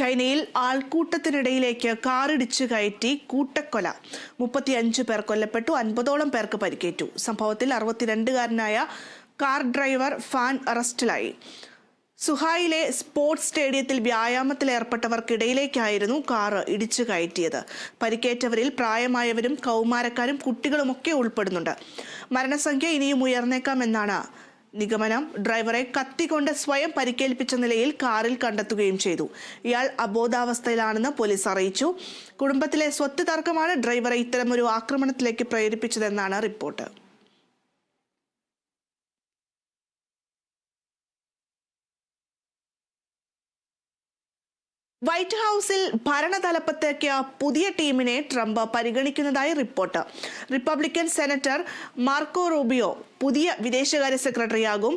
ചൈനയിൽ ആൾക്കൂട്ടത്തിനിടയിലേക്ക് കാറിടിച്ചു കയറ്റി കൂട്ടക്കൊല. മുപ്പത്തിയഞ്ച് പേർ കൊല്ലപ്പെട്ടു അൻപതോളം പേർക്ക് പരിക്കേറ്റു. സംഭവത്തിൽ അറുപത്തിരണ്ടുകാരനായ കാർ ഡ്രൈവർ ഫാൻ അറസ്റ്റിലായി. സുഹായിലെ സ്പോർട്സ് സ്റ്റേഡിയത്തിൽ വ്യായാമത്തിൽ ഏർപ്പെട്ടവർക്കിടയിലേക്കായിരുന്നു കാറ് ഇടിച്ചു കയറ്റിയത്. പരിക്കേറ്റവരിൽ പ്രായമായവരും കൗമാരക്കാരും കുട്ടികളുമൊക്കെ ഉൾപ്പെടുന്നുണ്ട്. മരണസംഖ്യ ഇനിയും ഉയർന്നേക്കാമെന്നാണ് നിഗമനം ഡ്രൈവറെ കത്തിക്കൊണ്ട് സ്വയം പരിക്കേൽപ്പിച്ച നിലയിൽ കാറിൽ കണ്ടെത്തുകയും ചെയ്തു. ഇയാൾ അബോധാവസ്ഥയിലാണെന്ന് പോലീസ് അറിയിച്ചു. കുടുംബത്തിലെ സ്വത്ത് തർക്കമാണ് ഡ്രൈവറെ ഇത്തരമൊരു ആക്രമണത്തിലേക്ക് പ്രേരിപ്പിച്ചതെന്നാണ് റിപ്പോർട്ട്. വൈറ്റ് ഹൗസിൽ ഭരണതലപ്പത്തേക്ക് പുതിയ ടീമിനെ Trump പരിഗണിക്കുന്നതായി report. Republican senator Marco Rubio പുതിയ വിദേശകാര്യ സെക്രട്ടറിയാകും